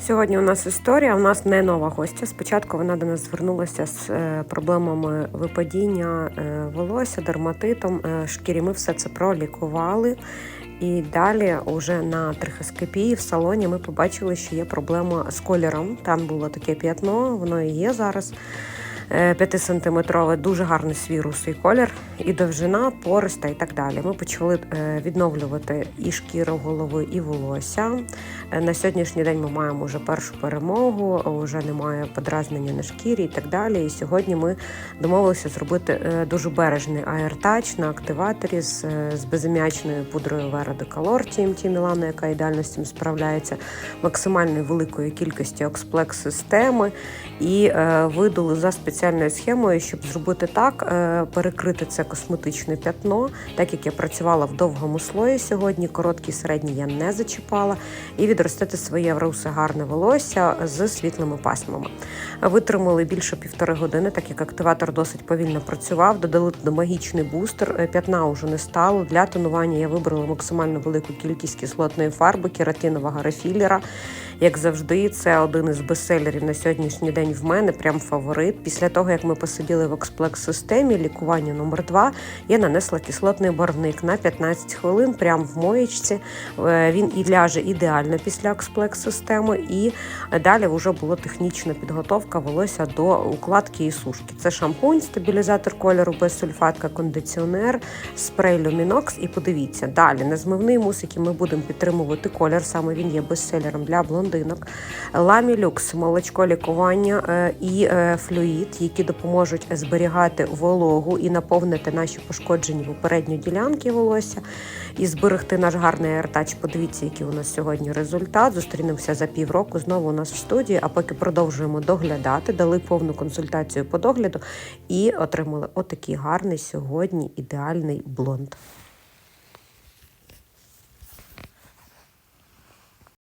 Сьогодні у нас історія. У нас не нова гостя. Спочатку вона до нас звернулася з е, проблемами випадіння е, волосся, дерматитом, е, шкірі. Ми все це пролікували. І далі, уже на трихоскопії в салоні, ми побачили, що є проблема з кольором. Там було таке п'ятно, воно і є зараз. 5-сантиметрове, дуже гарний свій русий колір, і довжина, пориста і так далі. Ми почали е, відновлювати і шкіру голови, і волосся. Е, На сьогоднішній день ми маємо вже першу перемогу, вже немає подразнення на шкірі і так далі. І сьогодні ми домовилися зробити е, дуже бережний аертач на активаторі з, е, з безам'ячною пудрою Vera Decolor TMT Milano, яка ідеально з цим справляється, максимально великою кількістю оксплекс системи і е, видали за спеціальною схемою, щоб зробити так, е, перекрити це косметичне п'ятно, так як я працювала в довгому слої сьогодні, короткий середній я не зачіпала, і відростити своє русе гарне волосся з світлими пасмами. Витримали більше півтори години, так як активатор досить повільно працював. Додали туди магічний бустер. Е, П'ятна вже не стало. Для тонування я вибрала максимально велику кількість кислотної фарби, кератинового рефілера. Як завжди, це один із бестселерів на сьогоднішній день в мене, прям фаворит. Після того, як ми посиділи в експлекс-системі, лікування номер 2 я нанесла кислотний барвник на 15 хвилин, прямо в моєчці. Е, Він і ляже ідеально після експлекс-системи, і далі вже була технічна підготовка волосся до укладки і сушки. Це шампунь, стабілізатор кольору без сульфатка, кондиціонер, спрей Luminox. І подивіться, далі незмивний мус, який ми будемо підтримувати колір. Саме він є бестселером для блондинок. Ламі люкс, молочко лікування е, і е, флюїд, які допоможуть зберігати вологу і наповнити наші пошкоджені попередні ділянки волосся і зберегти наш гарний аертач. Подивіться, який у нас сьогодні результат. Зустрінемося за півроку знову у нас в студії. А поки продовжуємо доглядати, дали повну консультацію по догляду і отримали отакий гарний сьогодні ідеальний блонд.